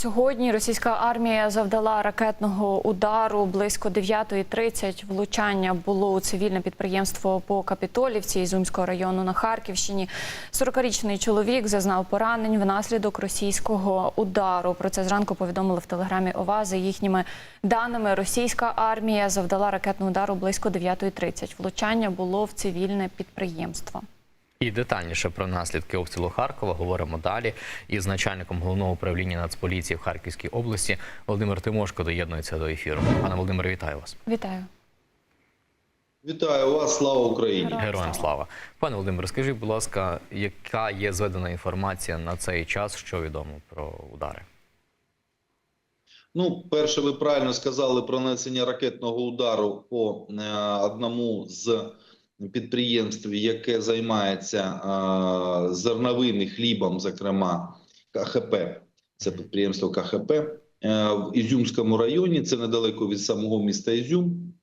сьогодні російська армія завдала ракетного удару близько 9.30. Влучання було у цивільне підприємство по Капітолівці Ізюмського району на Харківщині. 40-річний чоловік зазнав поранень внаслідок російського удару. Про це зранку повідомили в телеграмі ОВА. За їхніми даними, російська армія завдала ракетного удару близько 9.30. Влучання було в цивільне підприємство. І детальніше про наслідки обстрілу Харкова говоримо далі. Із начальником головного управління Нацполіції в Харківській області Володимир Тимошко доєднується до ефіру. Пане Володимире, вітаю вас. Вітаю. Вітаю вас, слава Україні! Героям слава. Пане Володимире, скажіть, будь ласка, яка є зведена інформація на цей час, що відомо про удари? Ну, перше, ви правильно сказали про нанесення ракетного удару по е, одному з підприємств, яке займається зерновим і хлібом, зокрема КХП. Це підприємство КХП е, в Ізюмському районі. Це недалеко від самого міста Ізюм.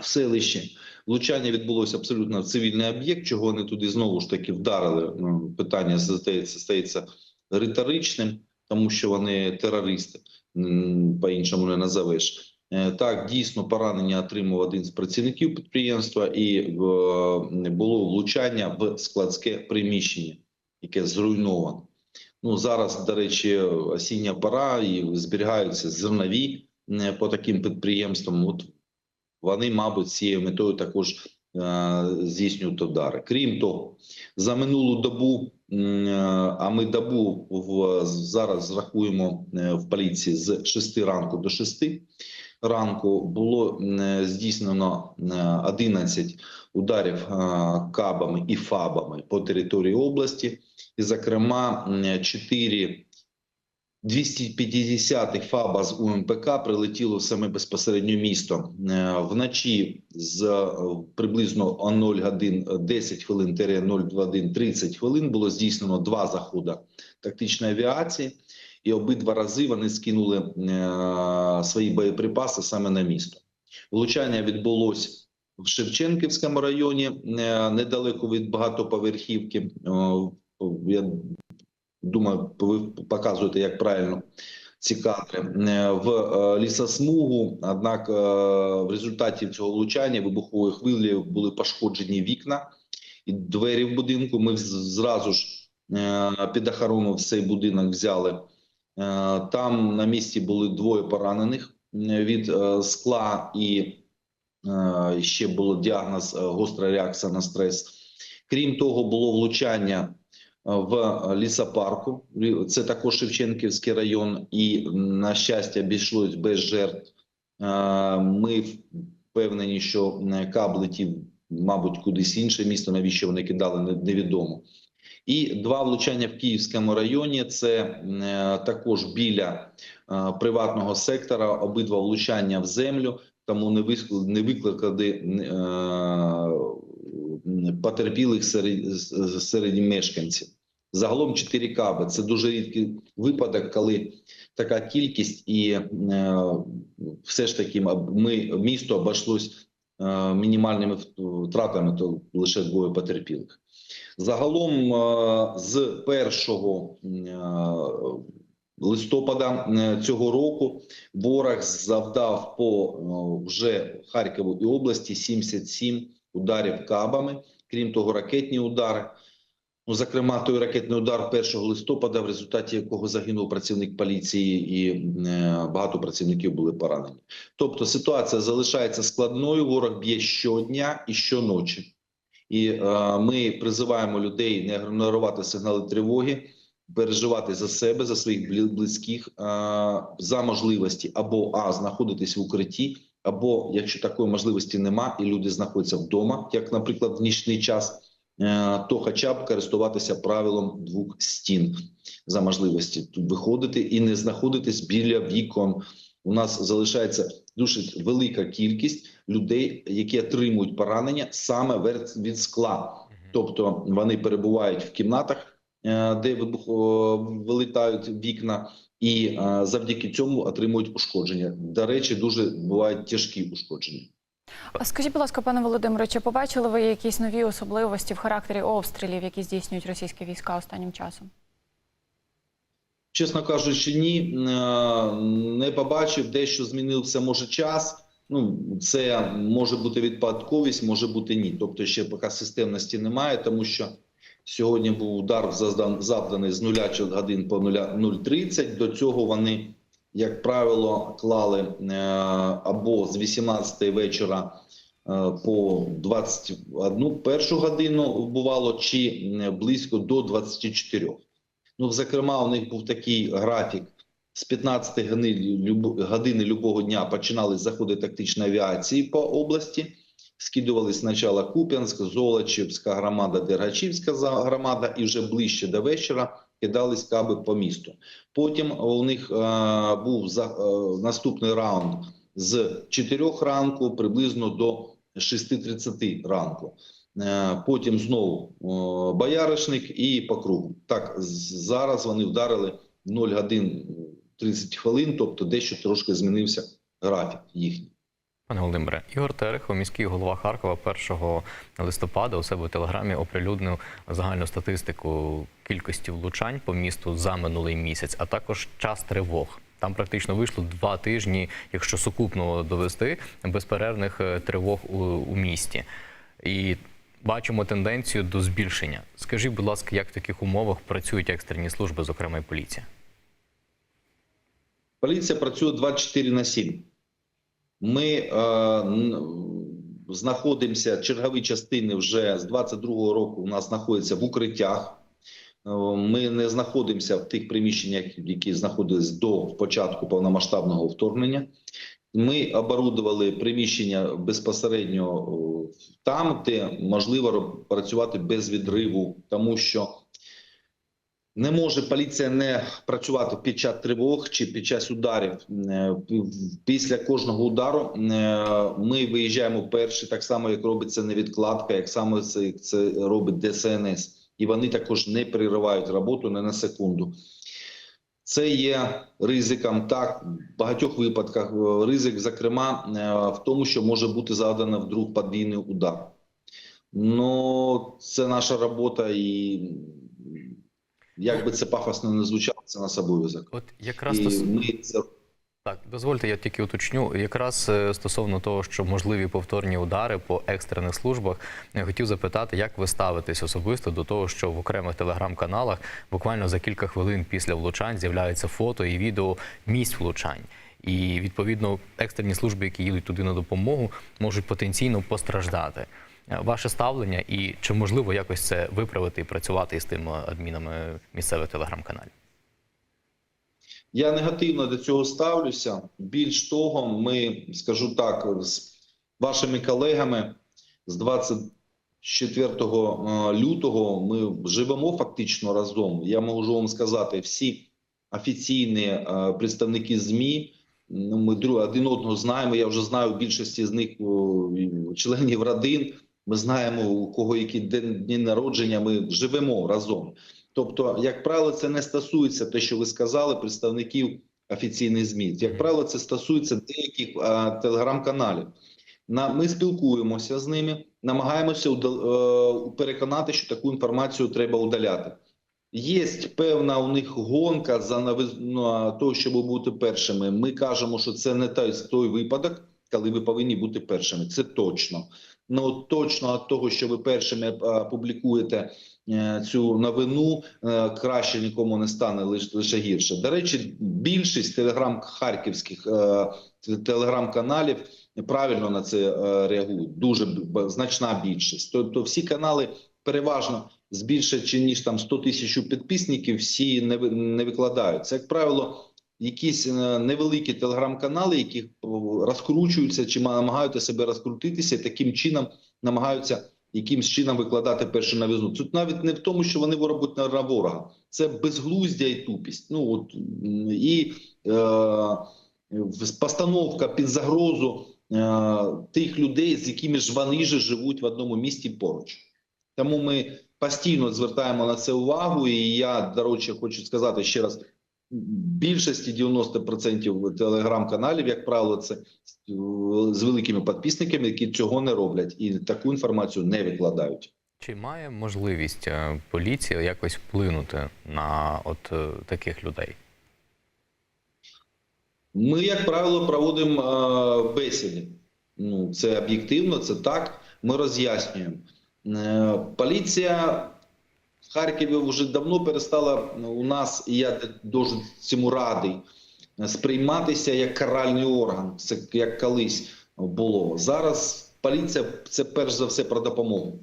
В селищі влучання відбулося абсолютно в цивільний об'єкт. Чого вони туди знову ж таки вдарили? Ну, питання здається стається риторичним, тому що вони терористи. По-іншому не назовеш. Е, Так, дійсно поранення отримав один з працівників підприємства, і е, було влучання в складське приміщення, яке зруйновано. Ну зараз, до речі, осіння пора і зберігаються зернові е, по таким підприємствам. От вони, мабуть, цією метою також здійснюють удари. Крім того, за минулу добу, а ми добу в, зараз рахуємо в поліції з 6 ранку до 6 ранку, було м, здійснено е, 11 ударів е, кабами і фабами по території області, і, зокрема, м, 4 250 фаба з УМПК прилетіло в саме безпосередньо місто. Е, Вночі з е, приблизно о 0 годин 10 хвилин 021 30 хвилин було здійснено два заходи тактичної авіації, і обидва рази вони скинули е, свої боєприпаси саме на місто. Влучання відбулось в Шевченківському районі, е, недалеко від багатоповерхівки. Я думаю, ви показуєте, як правильно ці кадри Е, в лісосмугу. Однак, в результаті цього влучання вибухової хвилі були пошкоджені вікна і двері в будинку. Ми зразу ж під охорону цей будинок взяли. Е, Там на місці були двоє поранених е, від е, скла і ще було діагноз гостра реакція на стрес. Крім того, було влучання в лісопарку. Це також Шевченківський район, і на щастя обійшлось без жертв. Ми впевнені, що е, каб мабуть, кудись інше місто. Навіщо вони кидали, невідомо. І два влучання в Київському районі. Це е, також біля е, приватного сектора. Обидва влучання в землю, тому не викликали е, потерпілих серед, мешканців. Загалом 4 каби. Це дуже рідкий випадок, коли така кількість, і все ж таки ми місто обійшлось мінімальними втратами, то лише двоє потерпілих. Загалом е, з 1 е, листопада е, цього року ворог завдав по вже Харкову і області 77 ударів кабами. Крім того, ракетні удари. Ну, зокрема, той ракетний удар 1 листопада, в результаті якого загинув працівник поліції, і багато працівників були поранені. Тобто ситуація залишається складною. Ворог б'є щодня і щоночі. І е, ми призиваємо людей не ігнорувати сигнали тривоги, переживати за себе, за своїх близьких, е, за можливості або а знаходитись в укритті, або якщо такої можливості нема, і люди знаходяться вдома, як, наприклад, в нічний час. е, То хоча б користуватися правилом двох стін за можливості тут виходити і не знаходитись біля вікон. У нас залишається дуже велика кількість людей, які отримують поранення саме від скла. Тобто вони перебувають в кімнатах, е, де вилітають вікна, і е, завдяки цьому отримують ушкодження. До речі, дуже бувають тяжкі ушкодження. А скажіть, будь ласка, пане Володимире, чи побачили ви якісь нові особливості в характері обстрілів, які здійснюють російські війська останнім часом? Чесно кажучи, ні, е, не побачив, дещо змінився може час. Ну, це може бути відпадковість, може бути ні. Тобто, ще поки системності немає, тому що сьогодні був удар завданий з 0 годин по 0.30. До цього вони, як правило, клали е, або з 18 вечора е, по 21 першу годину бувало, чи близько до 24. Ну, зокрема, у них був такий графік. З 15 години, любого дня починали заходи тактичної авіації по області. Скидувались спочатку Куп'янськ, Золочівська громада, Дергачівська громада, і вже ближче до вечора кидались каби по місту. Потім у них е, був за, е, наступний раунд з 4 ранку приблизно до 6.30 ранку. Е, Потім знову о, бояришник і по кругу. Так, зараз вони вдарили 0 годин 30 хвилин, тобто дещо трошки змінився графік їхній. Пане Володимире, Ігор Терехов, міський голова Харкова, 1 листопада у себе в телеграмі оприлюднив загальну статистику кількості влучань по місту за минулий місяць, а також час тривог. Там практично вийшло два тижні, якщо сукупно довести безперервних е, тривог у, у місті. І бачимо тенденцію до збільшення. Скажіть, будь ласка, як в таких умовах працюють екстрені служби, зокрема і поліція? Поліція працює 24 на 7. Ми е, знаходимося, чергові частини вже з 22-го року у нас знаходяться в укриттях. Е, Ми не знаходимося в тих приміщеннях, які знаходились до початку повномасштабного вторгнення. Ми оборудували приміщення безпосередньо там, де можливо працювати без відриву, тому що не може поліція не працювати під час тривог чи під час ударів. Е, Після кожного удару е, ми виїжджаємо перші, так само як робить це невідкладка, як саме це, це робить ДСНС, і вони також не переривають роботу не на секунду. Це є ризиком. Так, в багатьох випадках е, ризик, зокрема, е, в тому, що може бути задано вдруг подвійний удар. Ну, це наша робота, і як би це пафосно не звучало, це наш обов'язок. От якраз І ми це Так, дозвольте, я тільки уточню. Якраз е, стосовно того, що можливі повторні удари по екстрених службах, я хотів запитати, як ви ставитесь особисто до того, що в окремих телеграм-каналах буквально за кілька хвилин після влучань з'являються фото і відео місць влучань. І відповідно екстрені служби, які їдуть туди на допомогу, можуть потенційно постраждати. Е, Ваше ставлення і чи можливо якось це виправити і працювати із тими адмінами місцевих телеграм-каналів? Я негативно до цього ставлюся. Більш того, ми скажу так, з вашими колегами з 24 е, лютого ми живемо фактично разом. Я можу вам сказати, всі офіційні е, представники змі. Ну, ми один одного знаємо. Я вже знаю більшості з них членів родин. Ми знаємо у кого які дні народження. Ми живемо разом. Тобто, як правило, це не стосується те, що ви сказали, представників офіційних ЗМІ. Як правило, це стосується деяких телеграм-каналів. На ми спілкуємося з ними, намагаємося удал- е, переконати, що таку інформацію треба удаляти. Є певна у них гонка за новизну того, щоб бути першими. Ми кажемо, що це не той, той випадок, коли ви повинні бути першими. Це точно. Ну точно від того, що ви першими е, публікуєте цю новину, е, краще нікому не стане лише лише гірше. До речі, більшість телеграм харківських е, телеграм-каналів правильно на це е, реагують. Дуже значна більшість. Тобто, всі канали переважно з більше чи ніж там 100 тисяч підписників, всі не не викладають. Це як правило. Якісь е, невеликі телеграм-канали, які розкручуються чи намагаються себе розкрутитися, і таким чином намагаються якимсь чином викладати першу новизну. Тут навіть не в тому, що вони робять на на ворога, це безглуздя і тупість. Ну от і е, постановка під загрозу е, тих людей, з якими ж вони же живуть в одному місті поруч. Тому ми постійно звертаємо на це увагу. І я, до речі, хочу сказати ще раз: більшості 90% телеграм-каналів, як правило, це з великими підписниками, які цього не роблять і таку інформацію не викладають. Чи має можливість е, поліція якось вплинути на от е, таких людей? Ми, як правило, проводимо е, бесіди. Ну, це об'єктивно, це так. Ми роз'яснюємо. Поліція в Харкові вже давно перестала у нас, і я дуже цьому радий, сприйматися як каральний орган, це як колись було. Зараз поліція це перш за все про допомогу.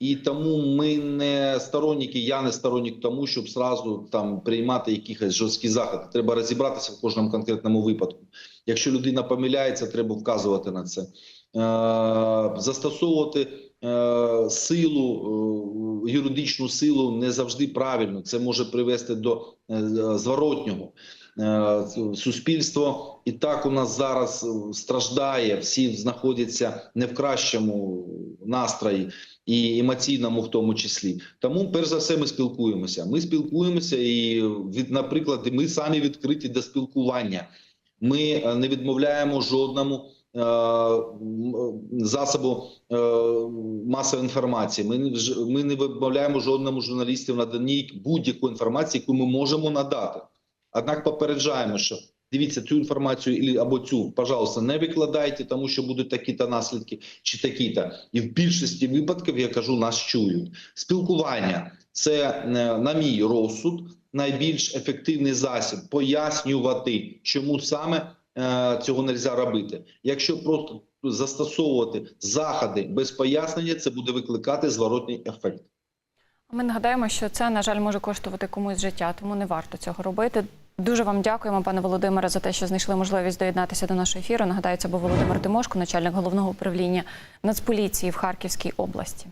І тому ми не сторонники, я не сторонник тому, щоб зразу там приймати якісь жорсткі заходи. Треба розібратися в кожному конкретному випадку. Якщо людина помиляється, треба вказувати на це. Е, застосовувати е, силу, е, юридичну силу не завжди правильно. Це може привести до е, зворотнього. Е, Суспільство і так у нас зараз е, страждає, всі знаходяться не в кращому настрої і емоційному в тому числі. Тому, перш за все, ми спілкуємося. Ми спілкуємося, і від, наприклад, ми самі відкриті до спілкування. Ми е, не відмовляємо жодному е, засобу е, масової інформації. Ми не ми не відмовляємо жодному журналісту в наданні будь-якої інформації, яку ми можемо надати. Однак попереджаємо, що дивіться цю інформацію або цю, пожалуйста, не викладайте, тому що будуть такі-то наслідки чи такі-то. І в більшості випадків я кажу, нас чують. Спілкування це е, на мій розсуд найбільш ефективний засіб пояснювати, чому саме е, цього не можна робити. Якщо просто застосовувати заходи без пояснення, це буде викликати зворотний ефект. Ми нагадаємо, що це, на жаль, може коштувати комусь життя, тому не варто цього робити. Дуже вам дякуємо, пане Володимире, за те, що знайшли можливість доєднатися до нашого ефіру. Нагадаю, це був Володимир Тимошко, начальник головного управління Нацполіції в Харківській області.